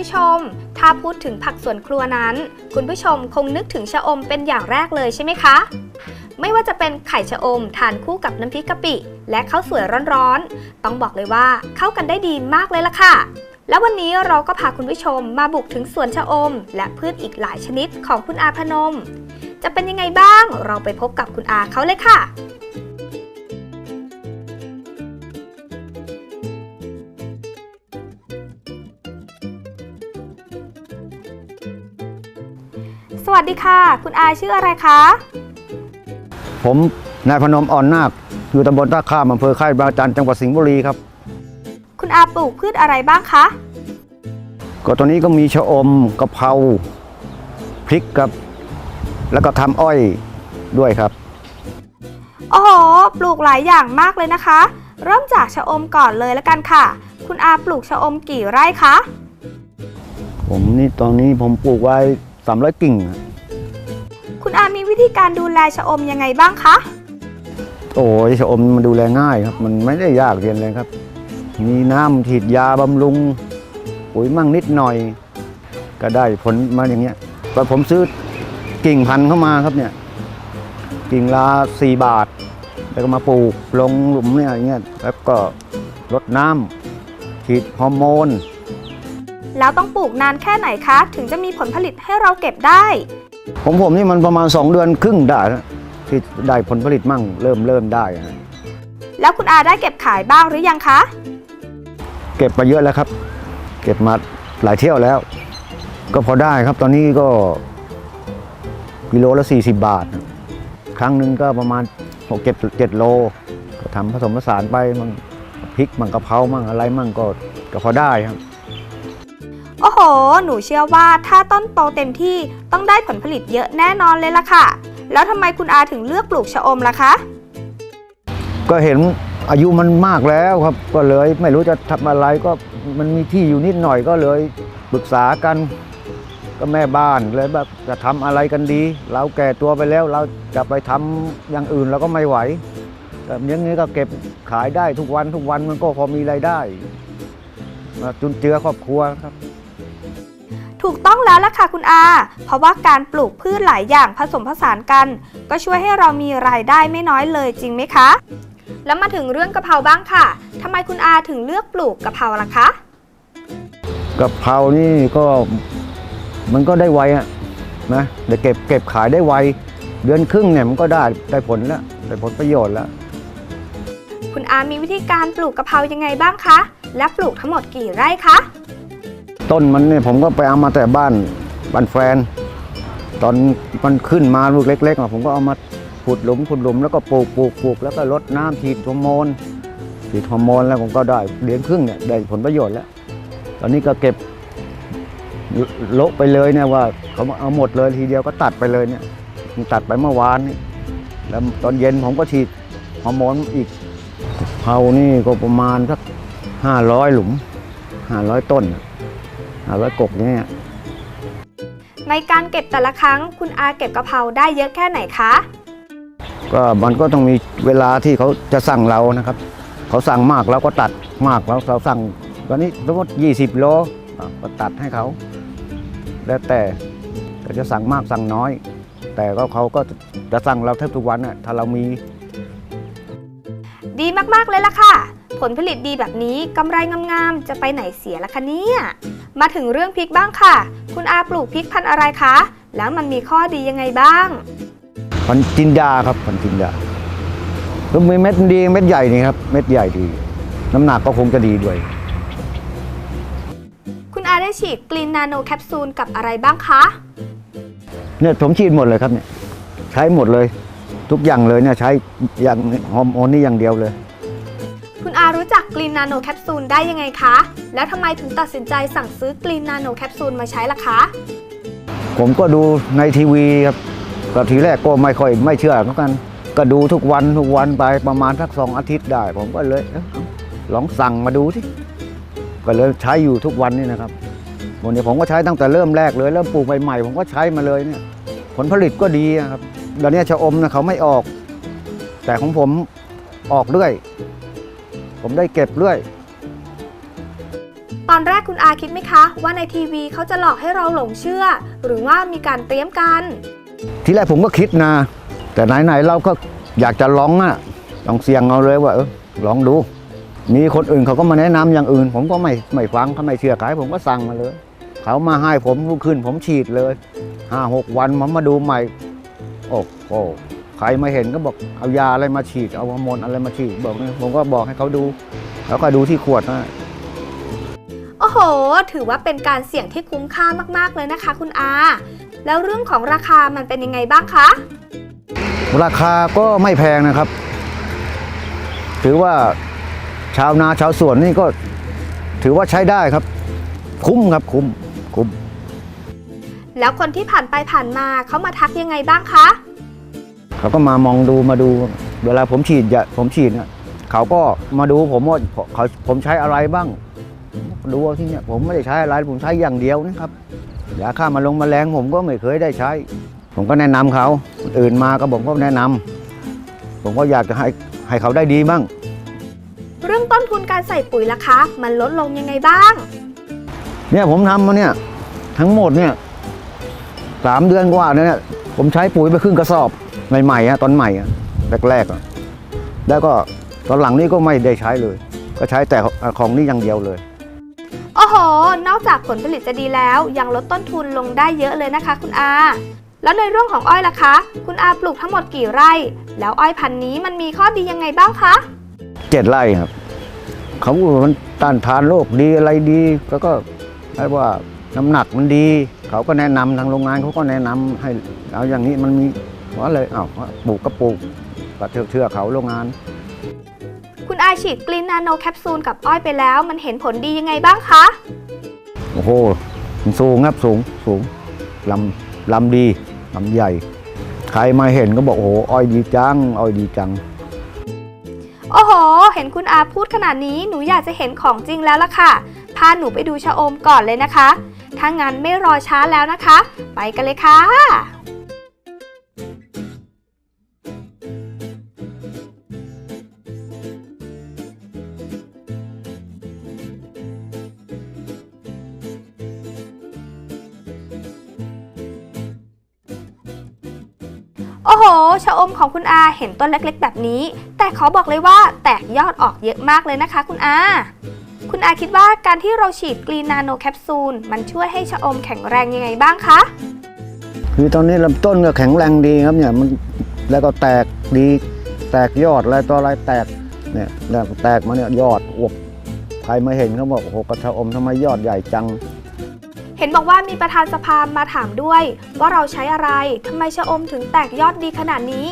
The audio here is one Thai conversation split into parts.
ผู้ชม ถ้าพูดถึงผักสวนครัวนั้น คุณผู้ชมคงนึกถึงชะอมเป็นอย่างแรกเลยใช่ไหมคะ ไม่ว่าจะเป็นไข่ชะอมทานคู่กับน้ำพริกกะปิ และข้าวสวยร้อนๆ ต้องบอกเลยว่าเข้ากันได้ดีมากเลยล่ะค่ะ แล้ววันนี้เราก็พาคุณผู้ชมมาบุกถึงสวนชะอม และพืชอีกหลายชนิดของคุณอาพนม จะเป็นยังไงบ้าง เราไปพบกับคุณอาเขาเลยค่ะ วัสดีค่ะ คุณอาชื่ออะไรคะ ผมนายพนมอ่อนนาคอยู่ตำบลท่าข้ามอำเภอค่ายบางจันทร์จังหวัดสิงห์บุรีครับ คุณอาปลูกพืชอะไรบ้างคะ ก็ตอนนี้ก็มีชะอมกะเพราพริกครับ แล้วก็ทำอ้อยด้วยครับ โอ้โห ปลูกหลายอย่างมากเลยนะคะ เริ่มจากชะอมก่อนเลยละกันค่ะ คุณอาปลูกชะอมกี่ไร่คะ ผมนี่ตอนนี้ผมปลูกไว้สามร้อยกิ่งอะคุณอามีวิ ธีการดูแลชะอมยังไงบ้างคะ โอ้ยชะอมมันดูแลง่ายครับ มันไม่ได้ยากเรียนเลยครับ มีน้ำฉีดยาบำรุงปุ๋ยมั่งนิดหน่อย ก็ได้ผลมาอย่างเงี้ยแต่ผมซื้อกิ่งพันธุ์เข้ามาครับเนี่ย กิ่งละสี่บาท แล้วก็มาปลูกลงหลุมเนี่ยอย่างเงี้ยแล้วก็รดน้ำฉีดฮอร์โมนแล้วต้องปลูกนานแค่ไหนคะ ถึงจะมีผลผลิตให้เราเก็บได้ ของผมนี่มันประมาณ 2 เดือนครึ่งได้นะที่ได้ผลผลิตมั่งเริ่มเริ่มได้นะแล้วคุณอาได้เก็บขายบ้างหรือยังคะ เก็บมาเยอะแล้วครับ เก็บมาหลายเที่ยวแล้ว ก็พอได้ครับตอนนี้ก็กิโลละ 40 บาทนะครั้งหนึ่งก็ประมาณ6 7 7โลก็ทำผสมผสานไปมั่งพริกมั่งกะเพรามั่งอะไรมั่งก็ก็พอได้ครับ โอ้โห หนูเชื่อว่าถ้าต้นโตเต็มที่ต้องได้ผลผลิตเยอะแน่นอนเลยล่ะค่ะ แล้วทำไมคุณอาถึงเลือกปลูกชะอมล่ะคะ ก็เห็นอายุมันมากแล้วครับ ก็เลยไม่รู้จะทำอะไรก็มันมีที่อยู่นิดหน่อยก็เลยปรึกษากัน ก็แม่บ้านเลยแบบจะทำอะไรกันดี เราแก่ตัวไปแล้วเราจะไปทำอย่างอื่นเราก็ไม่ไหวแบบอย่างนี้ก็เก็บขายได้ทุกวันทุกวันมันก็พอมีรายได้มาจุนเจือครอบครัวครับ ถูกต้องแล้วล่ะค่ะคุณอา เพราะว่าการปลูกพืชหลายอย่างผสมผสานกัน ก็ช่วยให้เรามีรายได้ไม่น้อยเลยจริงไหมคะ แล้วมาถึงเรื่องกะเพราบ้างค่ะทำไมคุณอาถึงเลือกปลูกกะเพราล่ะคะกะเพรานี่ก็มันก็ได้ไวอะนะเดี๋ยวเก็บเก็บขายได้ไว เดือนครึ่งเนี่ยมันก็ได้ได้ผลแล้วได้ผลประโยชน์แล้ว คุณอามีวิธีการปลูกกะเพรายังไงบ้างคะ และปลูกทั้งหมดกี่ไร่คะ ต้นมันเนี่ยผมก็ไปเอามาแต่บ้านบ้านแฟน ตอนมันขึ้นมาลูกเล็กๆอะผมก็เอามาขุดหลุมขุดหลุมแล้วก็ปลูกปลูกปลูกแล้วก็รดน้ำฉีดฮอร์โมนฉีดฮอร์โมนแล้วผมก็ได้เดือนครึ่งเนี่ยได้ผลประโยชน์แล้ว ตอนนี้ก็เก็บโละไปเลยเนี่ยว่าเขาเอาหมดเลยทีเดียวก็ตัดไปเลยเนี่ยตัดไปเมื่อวานนี่แล้วตอนเย็นผมก็ฉีดฮอร์โมนอีกเผานี่ก็ประมาณสักห้าร้อยหลุมห้าร้อยต้น ห้าร้อยกกเนี่ยในการเก็บแต่ละครั้งคุณอาเก็บกะเพราได้เยอะแค่ไหนคะ ก็มันก็ต้องมีเวลาที่เขาจะสั่งเรานะครับ เขาสั่งมากเราก็ตัดมากแล้วเราสั่งตอนนี้สมมติ20โลอะก็ตัดให้เขา แล้วแต่เขาจะสั่งมากสั่งน้อย แต่ก็เขาก็จะสั่งเราแทบทุกวันน่ะถ้าเรามี ดีมากๆเลยล่ะค่ะ ผลผลิตดีแบบนี้กำไรงามๆจะไปไหนเสียล่ะคะเนี่ย มาถึงเรื่องพริกบ้างค่ะ คุณอาปลูกพริกพันธุ์อะไรคะ แล้วมันมีข้อดียังไงบ้าง พันธุ์จินดาครับพันธุ์จินดาก็มีเม็ดดีเม็ดใหญ่นี่ครับ เม็ดใหญ่ดี น้ำหนักก็คงจะดีด้วย คุณอาได้ฉีดกลีนนาโนแคปซูลกับอะไรบ้างคะ เนี่ยผมฉีดหมดเลยครับเนี่ยใช้หมดเลย ทุกอย่างเลยเนี่ยใช้อย่างฮอร์โมนนี่อย่างเดียวเลยคุณอารู้ จักกลีนนาโนแคปซูลได้ยังไงคะ แล้วทำไมถึงตัดสินใจสั่งซื้อกลีนนาโนแคปซูลมาใช้ล่ะคะ ผมก็ดูในทีวีครับก็ทีแรกก็ไม่ค่อยไม่เชื่อเหมือนกัน ก็ดูทุกวันทุกวันไปประมาณสักสองอาทิตย์ได้ ผมก็เลยเอ้าลองสั่งมาดูที่ก็เลยใช้อยู่ทุกวันนี่นะครับวันนี้ผมก็ใช้ตั้งแต่เริ่มแรกเลย เริ่มปลูกใหม่ๆผมก็ใช้มาเลยเนี่ยผลผลิตก็ดีนะครับเดี๋ยวนี้ชะอมนะเขาไม่ออก แต่ของผมออกเรื่อย ผมได้เก็บเรื่อยตอนแรกคุณอาคิดไหมคะ ว่าในทีวีเขาจะหลอกให้เราหลงเชื่อ หรือว่ามีการเตรียมกัน ทีแรกผมก็คิดนะ แต่ไหนๆเราก็อยากจะลองอะลองเสี่ยงเอาเลยว่าเออลองดู มีคนอื่นเขาก็มาแนะนำอย่างอื่น ผมก็ไม่ไม่ฟังเขาไม่เชื่อขายผมก็สั่งมาเลย เขามาให้ผมลุกขึ้น ผมฉีดเลยห้าหกวันผมมาดูใหม่ โอ้โห ใครมาเห็นก็บอกเอายาอะไรมาฉีดเอาฮอร์โมนอะไรมาฉีดบอกเนี่ยผมก็บอกให้เขาดู แล้วก็ดูที่ขวดนะโอ้โห ถือว่าเป็นการเสี่ยงที่คุ้มค่ามาก ๆ เลยนะคะ คุณอา แล้วเรื่องของราคามันเป็นยังไงบ้างคะ ราคาก็ไม่แพงนะครับ ถือว่าชาวนาชาวสวนนี่ก็ถือว่าใช้ได้ครับ คุ้มครับคุ้มคุ้ม แล้วคนที่ผ่านไปผ่านมาเขามาทักยังไงบ้างคะ เขาก็มามองดูมาดู เวลาผมฉีดยาผมฉีดเนี่ยเขาก็มาดูผมว่าเขาผมใช้อะไรบ้าง ดูว่าที่เนี่ยผมไม่ได้ใช้อะไรผมใช้อย่างเดียวนะครับยาฆ่ามาลงแมลงผมก็ไม่เคยได้ใช้ ผมก็แนะนำเขาคนอื่นมาก็ผมก็แนะนำผมก็อยากจะให้ให้เขาได้ดีบ้างเรื่องต้นทุนการใส่ปุ๋ยล่ะคะ มันลดลงยังไงบ้าง เนี่ยผมทำมาเนี่ยทั้งหมดเนี่ยสามเดือนกว่าเนี่ยผมใช้ปุ๋ยไปครึ่งกระสอบ ใหม่ๆอะตอนใหม่อะแรกๆอะแล้วก็ตอนหลังนี้ก็ไม่ได้ใช้เลย ก็ใช้แต่ของนี่อย่างเดียวเลย โอ้โห นอกจากผลผลิตจะดีแล้ว ยังลดต้นทุนลงได้เยอะเลยนะคะ คุณอา แล้วในเรื่องของอ้อยล่ะคะ คุณอาปลูกทั้งหมดกี่ไร่ แล้วอ้อยพันธุ์นี้มันมีข้อดียังไงบ้างคะเจ็ดไร่ครับเขาบอกว่ามันต้านทานโรคดีอะไรดีแล้วก็เรียกว่าน้ำหนักมันดี เขาก็แนะนำทางโรงงานเขาก็แนะนำให้เอาอย่างนี้มันมี ว่าเลยอ้าวปลูกก็ปลูกก็เชื่อเชื่อเขาโรงงาน คุณอาฉีดกรีนนาโนแคปซูลกับอ้อยไปแล้ว มันเห็นผลดียังไงบ้างคะ โอ้โหมันสูงครับสูงสูงลำลำดีลำใหญ่ ใครมาเห็นก็บอกโอ้โหอ้อยดีจังอ้อยดีจัง โอ้โห เห็นคุณอาพูดขนาดนี้หนูอยากจะเห็นของจริงแล้วล่ะค่ะ พาหนูไปดูชะอมก่อนเลยนะคะ ถ้างั้นไม่รอช้าแล้วนะคะ ไปกันเลยค่ะ ชะอมของคุณอาเห็นต้นเล็กๆ แบบนี้ แต่ขอบอกเลยว่าแตกยอดออกเยอะมากเลยนะคะ คุณอา คุณอาคิดว่าการที่เราฉีดกรีนนาโนแคปซูลมันช่วยให้ชะอมแข็งแรงยังไงบ้างคะคือตอนนี้ลำต้นก็แข็งแรงดีครับเนี่ยมันแล้วก็แตกดีแตกยอดอะไรต่ออะไรแตกเนี่ยแล้วแตกมาเนี่ยยอดอวบใครมาเห็นเขาบอกโอ้โหกระชะอมทำไมยอดใหญ่จัง เห็นบอกว่ามีประธานสภามาถามด้วย ว่าเราใช้อะไรทำไมชะอมถึงแตกยอดดีขนาดนี้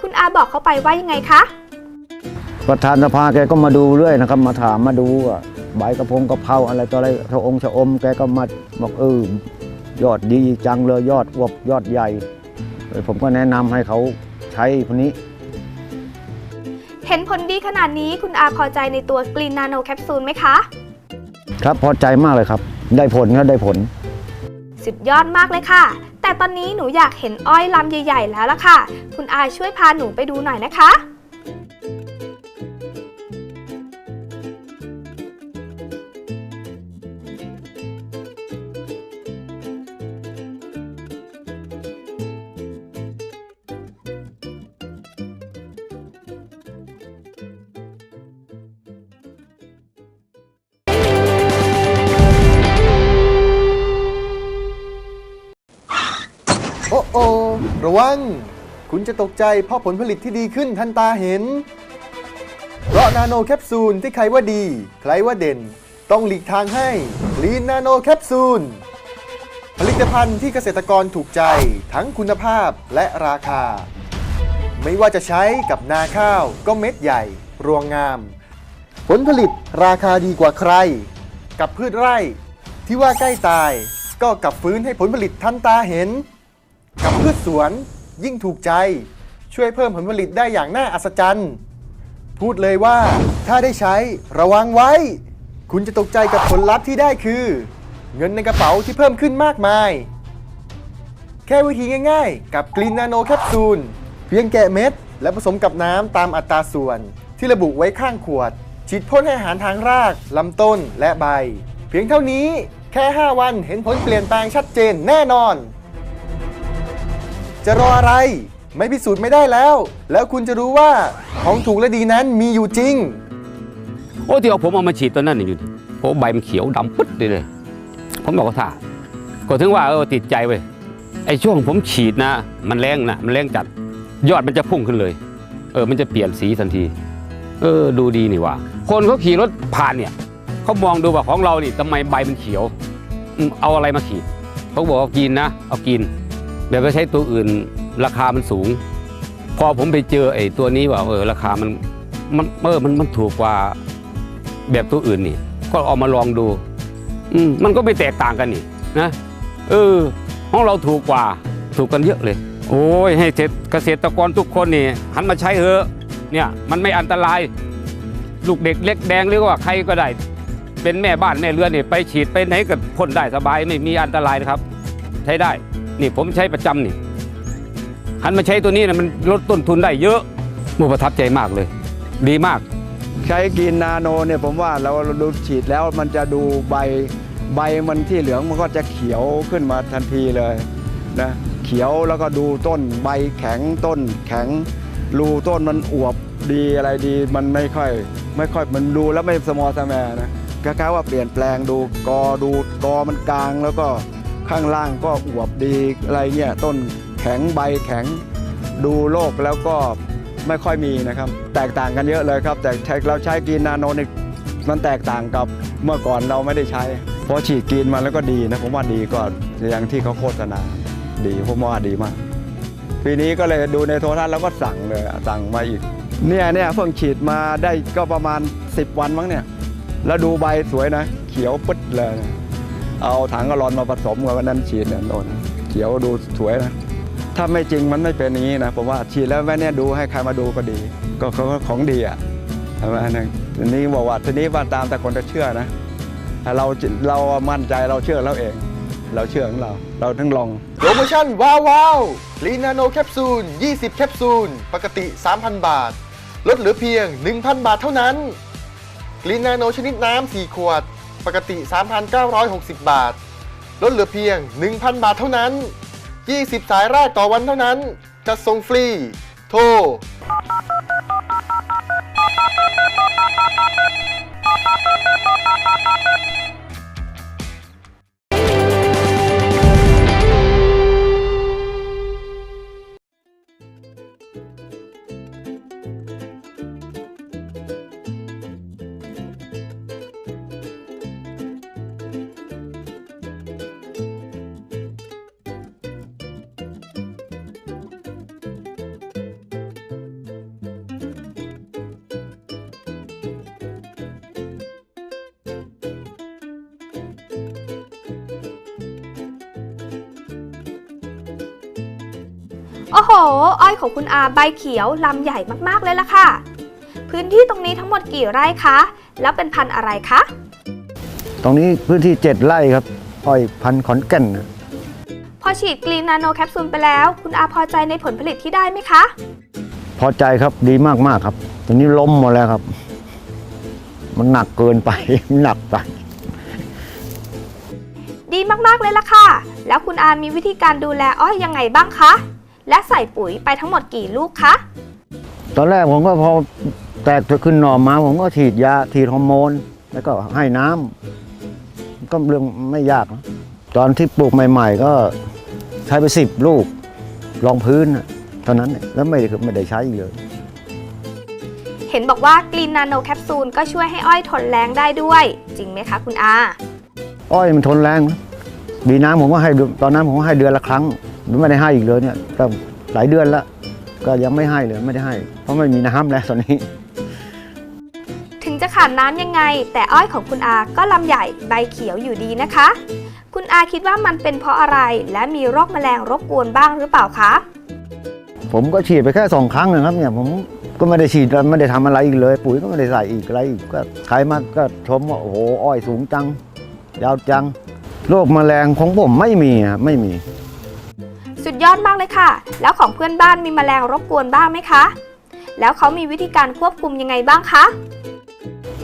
คุณอาบอกเขาไปว่ายังไงคะประธานสภาแกก็มาดูเรื่อยนะครับ มาถามมาดูว่าใบกระพงกระเพราอะไรต่ออะไรชะองชะอมแกก็มาบอกเออยอดดีจังเลยยอดอวบยอดใหญ่เออผมก็แนะนำให้เขาใช้พวกนี้ เห็นผลดีขนาดนี้คุณอาพอใจในตัวกรีนนาโนแคปซูลไหมคะ ครับพอใจมากเลยครับ ได้ผลครับได้ผล สุดยอดมากเลยค่ะ แต่ตอนนี้หนูอยากเห็นอ้อยลำใหญ่ ๆ แล้วล่ะค่ะ คุณอาช่วยพาหนูไปดูหน่อยนะคะ วัง คุณจะตกใจเพราะผลผลิตที่ดีขึ้นทันตาเห็น เพราะนาโนแคปซูลที่ใครว่าดี ใครว่าเด่น ต้องหลีกทางให้ลีนนาโนแคปซูลผลิตภัณฑ์ที่เกษตรกรถูกใจทั้งคุณภาพและราคา ไม่ว่าจะใช้กับนาข้าวก็เม็ดใหญ่ รวงงาม ผลผลิตราคาดีกว่าใคร กับพืชไร่ที่ว่าใกล้ตายก็กลับฟื้นให้ผลผลิตทันตาเห็น กับพืชสวน ยิ่งถูกใจ ช่วยเพิ่มผลผลิตได้อย่างน่าอัศจรรย์ พูดเลยว่าถ้าได้ใช้ระวังไว้ คุณจะตกใจกับผลลัพธ์ที่ได้คือ เงินในกระเป๋าที่เพิ่มขึ้นมากมาย แค่วิธีง่ายๆ กับกรีนนาโนแคปซูล เพียงแกะเม็ด และผสมกับน้ำตามอัตราส่วน ที่ระบุไว้ข้างขวดฉีดพ่นให้อาหารทางรากลำต้นและใบ เพียงเท่านี้แค่ 5 วันเห็นผลเปลี่ยนแปลงชัดเจนแน่นอน จะรออะไร ไม่พิสูจน์ไม่ได้แล้ว แล้วคุณจะรู้ว่าของถูกและดีนั้นมีอยู่จริง โอ้ที่เอาผมเอามาฉีดตัวนั้นอยู่ดิโอ้ใบมันเขียวดำปึ๊ดเลยเลยผมบอกว่าถ้าก็ถึงว่าเออติดใจเว้ไอ้ช่วงผมฉีดนะ มันแรงนะมันแรงจัด ยอดมันจะพุ่งขึ้นเลย เออ มันจะเปลี่ยนสีทันที เออ ดูดีนี่ว่า คนเขาขี่รถผ่านเนี่ยเขามองดูว่าของเรานี่ทำไมใบมันเขียวอืมเอาอะไรมาฉีดเขาบอกว่ากินนะ เอากิน เดี๋ยวก็ใช้ตัวอื่นราคามันสูง พอผมไปเจอไอ้ตัวนี้ว่าเออราคามันมันเออมันมันถูกกว่าแบบตัวอื่นนี่ ก็เอามาลองดูอืมมันก็ไม่แตกต่างกันนี่นะเออของเราถูกกว่าถูกกันเยอะเลย โอ้ยให้เกษตรกรทุกคนนี่หันมาใช้เถอะเนี่ยมันไม่อันตราย ลูกเด็กเล็กแดงหรือว่าใครก็ได้ เป็นแม่บ้านแม่เรือนนี่ไปฉีดไปไหนก็พ่นได้สบายไม่มีอันตรายนะครับ ใช้ได้ นี่ผมใช้ประจำนี่หันมาใช้ตัวนี้นะมันลดต้นทุนได้เยอะมูประทับใจมากเลย ดีมาก ใช้กินนาโนเนี่ยผมว่าเราดูฉีดแล้วมันจะดูใบใบมันที่เหลืองมันก็จะเขียวขึ้นมาทันทีเลยนะเขียวแล้วก็ดูต้นใบแข็งต้นแข็งรูต้นมันอวบดีอะไรดีมันไม่ค่อย ไม่ค่อยมันดูแล้วไม่สมอสแมนะคล้ายๆว่าเปลี่ยนแปลงดูกอดูกอมันกลางแล้วก็ ข้างล่างก็อวบดีอะไรเงี้ยต้นแข็งใบแข็งดูโรคแล้วก็ไม่ค่อยมีนะครับ แตกต่างกันเยอะเลยครับ แต่เราใช้กีนนาโนนี่มันแตกต่างกับเมื่อก่อนเราไม่ได้ใช้พอฉีดกีนมาแล้วก็ดีนะผมว่าดีก็อย่างที่เขาโฆษณาดีผมว่าดีมากปีนี้ก็เลยดูในโทรทัศน์แล้วก็สั่งเลยสั่งมาอีกเนี่ยเนี่ยเพิ่งฉีดมาได้ก็ประมาณ 10 วันมั้งเนี่ย แล้วดูใบสวยนะ เขียวปึ๊ดเลย เอาถังกะลอนมาผสมกับนั้นฉีดเนี่ยโดนเขียวดูสวยนะ ถ้าไม่จริงมันไม่เป็นอย่างนี้นะผมว่าฉีดแล้วแม่เนี่ยดูให้ใครมาดูก็ดี ก็เขาก็ของดีอะใช่ไหมนะทีนี้บอกว่าทีนี้ว่าตามแต่คนจะเชื่อนะเราเรามั่นใจเราเชื่อเราเอง เราเชื่อของเรา เราทั้งลองโปรโมชั่นว้าวว้าวลีนาโนแคปซูล 20 แคปซูล ปกติ 3,000 บาท ลดเหลือเพียง 1,000 บาทเท่านั้นลีนาโนชนิดน้ำ 4 ขวด ปกติ 3,960 บาท ลดเหลือเพียง 1,000 บาทเท่านั้น 20 สายแรกต่อวันเท่านั้น จะส่งฟรี โทร โอ้โห อ้อยของคุณอาใบเขียวลำใหญ่มากๆเลยล่ะค่ะ พื้นที่ตรงนี้ทั้งหมดกี่ไร่คะ แล้วเป็นพันธุ์อะไรคะ ตรงนี้พื้นที่ 7 ไร่ครับ อ้อยพันธุ์ขอนแก่นนะพอฉีดกรีนนาโนแคปซูลไปแล้ว คุณอาพอใจในผลผลิตที่ได้ไหมคะ พอใจครับดีมากมากๆครับตอนนี้ล้มหมดแล้วครับ มันหนักเกินไป มันหนักไป ดีมากๆเลยล่ะค่ะ แล้วคุณอามีวิธีการดูแลอ้อยยังไงบ้างคะ และใส่ปุ๋ยไปทั้งหมดกี่ลูกคะ ตอนแรกผมก็พอแตกจะขึ้นหน่อมา ผมก็ฉีดยาฉีดฮอร์โมน แล้วก็ให้น้ำก็เรื่องไม่ยากนะตอนที่ปลูกใหม่ ๆ ก็ใช้ไปสิบลูกรองพื้นน่ะเท่านั้นเนี่ยแล้วไม่ได้ไม่ได้ใช้อีกเลย เห็นบอกว่ากรีนนาโนแคปซูลก็ช่วยให้อ้อยทนแรงได้ด้วย จริงไหมคะคุณอา อ้อยมันทนแรงนะดีน้ำผมก็ให้เดือนตอนนั้นผมก็ให้เดือนละครั้ง ไม่ได้ให้อีกเลยเนี่ยก็หลายเดือนแล้ว ก็ยังไม่ให้เลยไม่ได้ให้ เพราะไม่มีน้ำแล้วตอนนี้ ถึงจะขาดน้ำยังไง แต่อ้อยของคุณอาก็ลำใหญ่ใบเขียวอยู่ดีนะคะ คุณอาคิดว่ามันเป็นเพราะอะไรและมีโรคแมลงรบกวนบ้างหรือเปล่าคะผมก็ฉีดไปแค่สองครั้งนะครับเนี่ยผมก็ไม่ได้ฉีดไม่ได้ทำอะไรอีกเลย ปุ๋ยก็ไม่ได้ใส่อีกอะไรอีกก็ใครมาก็ชมว่าโอ้โหอ้อยสูงจัง ยาวจัง โรคแมลงของผมไม่มีอะไม่มีสุ ดยอดมากเลยค่ะ แล้วของเพื่อนบ้านมีแมลงรบกวนบ้างไหมคะ แล้วเขามีวิธีการควบคุมยังไงบ้างคะ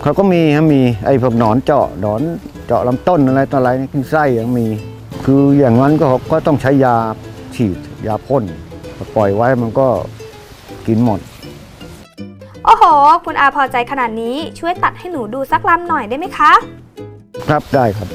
เขาก็มีฮะมีไอ้พวกหนอนเจาะหนอนเจาะลำต้นอะไรต่ออะไรนี่ขึ้นไส้ยังมี คืออย่างนั้นก็ก็ต้องใช้ยาฉีดยาพ่นปล่อยไว้มันก็กินหมด โอ้โห คุณอาพอใจขนาดนี้ช่วยตัดให้หนูดูสักลำหน่อยได้ไหมคะ ครับได้ครับ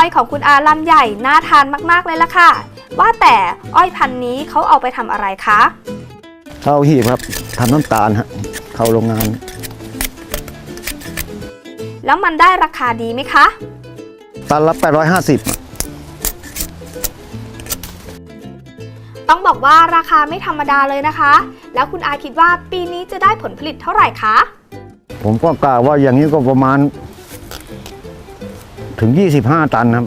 อ้อยของคุณอาลำใหญ่น่าทานมากๆเลยล่ะค่ะ ว่าแต่อ้อยพันธุ์นี้เขาเอาไปทำอะไรคะเข้าหีบครับทำน้ำตาลฮะเข้าโรงงาน แล้วมันได้ราคาดีไหมคะ ตันละ850อะต้องบอกว่าราคาไม่ธรรมดาเลยนะคะ แล้วคุณอาคิดว่าปีนี้จะได้ผลผลิตเท่าไหร่คะ ผมก็กล่าวว่าอย่างนี้ก็ประมาณ ถึง 25 ตันครับ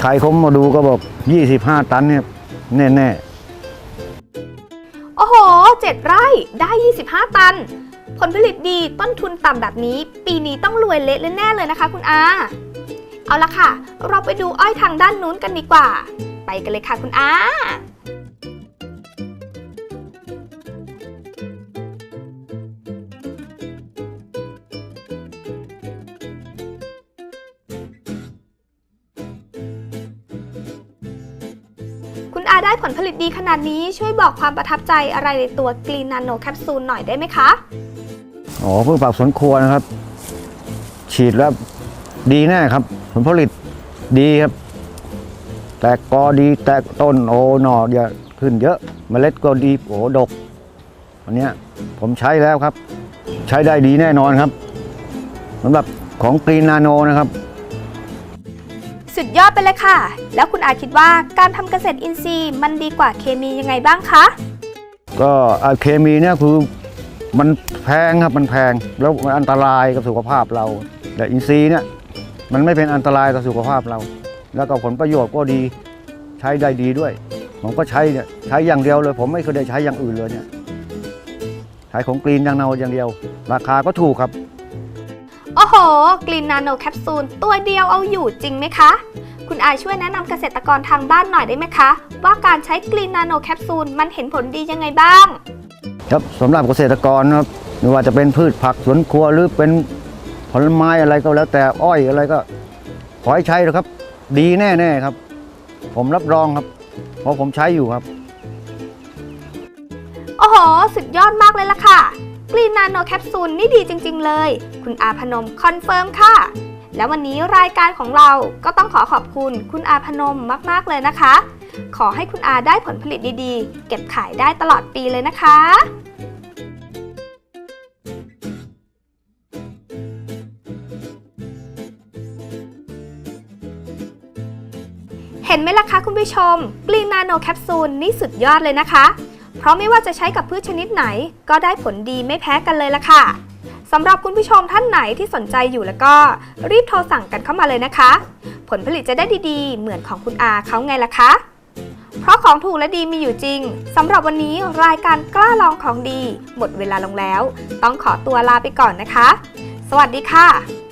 ใครเขามาดูก็บอก 25 ตันเนี่ยแน่โอ้โห 7 ไร่ได้ 25 ตัน ผลผลิตดีต้นทุนต่ำแบบนี้ ปีนี้ต้องรวยเละแน่เลยนะคะคุณอา เอาละค่ะ เราไปดูอ้อยทางด้านนู้นกันดีกว่า ไปกันเลยค่ะคุณอาาได้ผลผลิตดีขนาดนี้ช่วยบอกความประทับใจอะไรในตัวกรีนนาโนแคปซูลหน่อยได้ไหมคะ อ๋อเพื่อปรับสวนครัวนะครับ ฉีดแล้วดีแน่ครับ ผลผลิตดีครับ แตกกอดีแตกต้นโอหนออย่าขึ้นเยอะเมล็ดก็ดีโอ้ดกอันเนี้ยผมใช้แล้วครับ ใช้ได้ดีแน่นอนครับสำหรับของกรีนนาโนนะครับ ไปเลยค่ะ แล้วคุณอาคิดว่าการทำเกษตรอินทรีย์มันดีกว่าเคมียังไงบ้างคะ ก็อ่าเคมีเนี่ยคือมันแพงครับมันแพงแล้วมันอันตรายกับสุขภาพเรา แต่อินทรีย์เนี่ยมันไม่เป็นอันตรายต่อสุขภาพเรา แล้วก็ผลประโยชน์ก็ดีใช้ได้ดีด้วย ผมก็ใช้เนี่ยใช้อย่างเดียวเลย ผมไม่เคยได้ใช้อย่างอื่นเลยเนี่ยใช้ของกรีนอย่างเนาอย่างเดียว ราคาก็ถูกครับ โอ้โหกรีนนาโนแคปซูลตัวเดียวเอาอยู่จริงไหมคะ คุณอาช่วยแนะนำเกษตรกรทางบ้านหน่อยได้ไหมคะ ว่าการใช้กรีนนาโนแคปซูลมันเห็นผลดียังไงบ้าง ครับสำหรับเกษตรกรนะครับไม่ว่าจะเป็นพืชผักสวนครัวหรือเป็นผลไม้อะไรก็แล้วแต่อ้อยอะไรก็ขอให้ใช้นะครับ ดีแน่ๆครับ ผมรับรองครับ เพราะผมใช้อยู่ครับ โอ้โห สุดยอดมากเลยล่ะค่ะ กรีนนาโนแคปซูลนี่ดีจริง ๆ เลย คุณอาพนมคอนเฟิร์มค่ะ แล้ววันนี้รายการของเราก็ต้องขอขอบคุณคุณอาพนมมาก ๆ เลยนะคะ ขอให้คุณอาได้ผลผลิตดีๆ เก็บขายได้ตลอดปีเลยนะคะ เห็นไหมล่ะคะคุณผู้ชมกรีนนาโนแคปซูลนี่สุดยอดเลยนะคะ เพราะไม่ว่าจะใช้กับพืชชนิดไหน ก็ได้ผลดีไม่แพ้กันเลยล่ะค่ะ สำหรับคุณผู้ชมท่านไหนที่สนใจอยู่แล้วก็รีบโทรสั่งกันเข้ามาเลยนะคะ ผลผลิตจะได้ดีๆ เหมือนของคุณอาเขาไงล่ะคะ เพราะของถูกและดีมีอยู่จริงสำหรับวันนี้รายการกล้าลองของดี หมดเวลาลงแล้ว ต้องขอตัวลาไปก่อนนะคะ สวัสดีค่ะ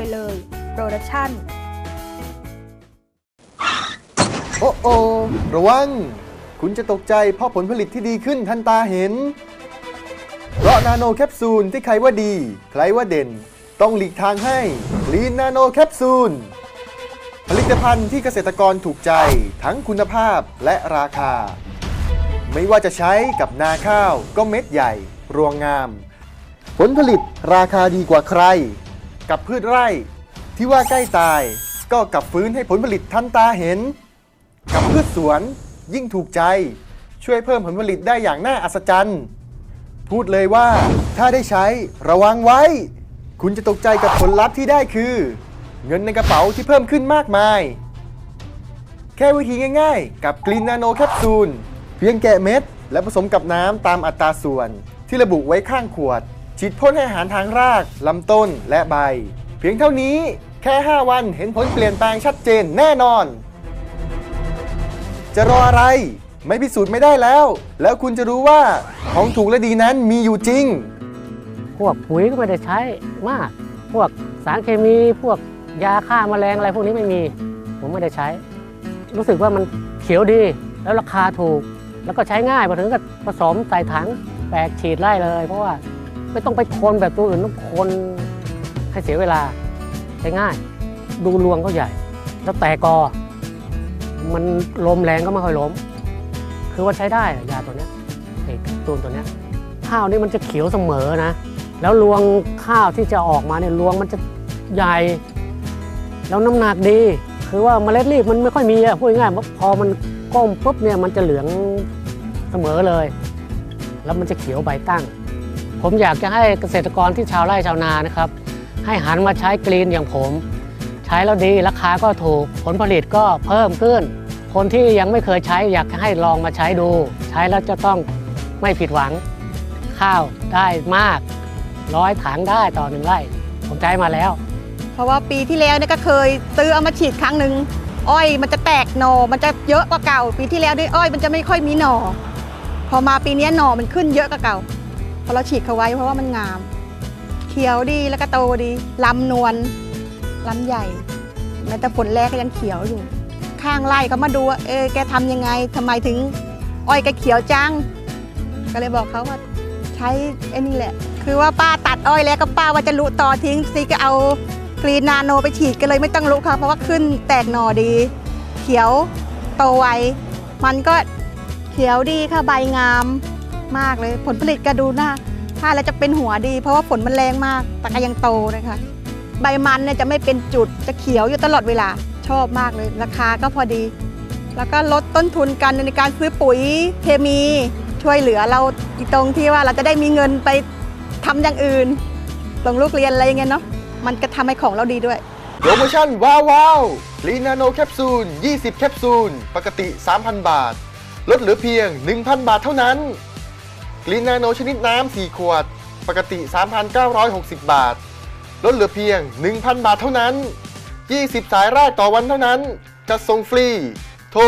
ไปเลยโปรดักชั่น โอ้โอระวัง คุณจะตกใจเพราะผลผลิตที่ดีขึ้นทันตาเห็น เพราะนาโนแคปซูลที่ใครว่าดี ใครว่าเด่น ต้องหลีกทางให้ลีนนาโนแคปซูล ผลิตภัณฑ์ที่เกษตรกรถูกใจทั้งคุณภาพและราคา ไม่ว่าจะใช้กับนาข้าวก็เม็ดใหญ่ รวงงาม ผลผลิตราคาดีกว่าใคร กับพืชไร่ ที่ว่าใกล้ตายก็กลับฟื้นให้ผลผลิตทันตาเห็น กับพืชสวนยิ่งถูกใจ ช่วยเพิ่มผลผลิตได้อย่างน่าอัศจรรย์ พูดเลยว่าถ้าได้ใช้ระวังไว้ คุณจะตกใจกับผลลัพธ์ที่ได้คือ เงินในกระเป๋าที่เพิ่มขึ้นมากมาย แค่วิธีง่ายๆ กับกรีนนาโนแคปซูลเพียงแกะเม็ด และผสมกับน้ำตามอัตราส่วนที่ระบุไว้ข้างขวด ฉีดพ่นให้อาหารทางราก ลำต้นและใบ เพียงเท่านี้แค่ 5 วันเห็นผลเปลี่ยนแปลงชัดเจนแน่นอน จะรออะไร ไม่พิสูจน์ไม่ได้แล้ว แล้วคุณจะรู้ว่าของถูกและดีนั้นมีอยู่จริง พวกปุ๋ยก็ไม่ได้ใช้มาก พวกสารเคมีพวกยาฆ่าแมลงอะไรพวกนี้ไม่มี ผมไม่ได้ใช้ รู้สึกว่ามันเขียวดี แล้วราคาถูก แล้วก็ใช้ง่ายพอถึงกับผสมใส่ถังแบกฉีดไล่เลย เพราะว่า ไม่ต้องไปคนแบบตัวอื่นต้องคนให้เสียเวลาใช้ง่าย ดูรวงก็ใหญ่ แล้วแตกกอ มันลมแรงก็ไม่ค่อยล้ม คือว่าใช้ได้ยาตัวนี้ไอ้ตูนตัวนี้ข้าวนี่มันจะเขียวเสมอนะ แล้วรวงข้าวที่จะออกมาเนี่ยรวงมันจะใหญ่ แล้วน้ำหนักดี คือว่าเมล็ดรีบมันไม่ค่อยมีอะพูดง่ายพอมันก้มปุ๊บเนี่ยมันจะเหลืองเสมอเลย แล้วมันจะเขียวใบตั้ง ผมอยากจะให้เกษตรกรที่ชาวไร่ชาวนานะครับ ให้หันมาใช้กรีนอย่างผม ใช้แล้วดีราคาก็ถูกผลผลิตก็เพิ่มขึ้น คนที่ยังไม่เคยใช้อยากให้ลองมาใช้ดู ใช้แล้วจะต้องไม่ผิดหวัง ข้าวได้มากร้อยถังได้ต่อหนึ่งไร่ ผมใช้มาแล้ว เพราะว่าปีที่แล้วเนี่ยก็เคยซื้อเอามาฉีดครั้งหนึ่งอ้อยมันจะแตกหนอมันจะเยอะกว่าเก่า ปีที่แล้วด้วยอ้อยมันจะไม่ค่อยมีหนอพอมาปีนี้หนอมันขึ้นเยอะกว่าเก่า ราะเราฉีดเขาไว้เพราะว่ามันงาม เขียวดีแล้วก็โตดีลำนวลลำใหญ่แม้แต่ผลแรกก็ยังเขียวอยู่ ข้างไร่เขามาดูว่าเออแกทำยังไงทำไมถึงอ้อยแกเขียวจัง ก็เลยบอกเขาว่าใช้ไอ้นี่แหละ คือว่าป้าตัดอ้อยแล้วก็ป้าว่าจะลุต่อทิ้งซีก็เอากรีนนาโนไปฉีดก็เลยไม่ต้องลุค่ะเพราะว่าขึ้นแตกหน่อดี เขียวโตไวมันก็เขียวดีค่ะใบงาม มากเลย ผลผลิตก็ดูหน้าถ้าแล้วจะเป็นหัวดี เพราะว่าฝนมันแรงมาก แต่ก็ยังโตนะคะ ใบมันเนี่ยจะไม่เป็นจุดจะเขียวอยู่ตลอดเวลาชอบมากเลย ราคาก็พอดี แล้วก็ลดต้นทุนกันในการซื้อปุ๋ยเคมีช่วยเหลือเราตรงที่ว่าเราจะได้มีเงินไปทำอย่างอื่นส่งลูกเรียนอะไรอย่างเงี้ยเนาะมันก็ทำให้ของเราดีด้วยโปรโมชั่นว้าวว้าวลีนาโนแคปซูล 20 แคปซูล ปกติ 3,000 บาท ลดเหลือเพียง 1,000 บาทเท่านั้น ลินนาโนชนิดน้ำ 4 ขวด ปกติ 3,960 บาท ลดเหลือเพียง 1,000 บาทเท่านั้น 20 สายแรกต่อวันเท่านั้น จะส่งฟรี โทร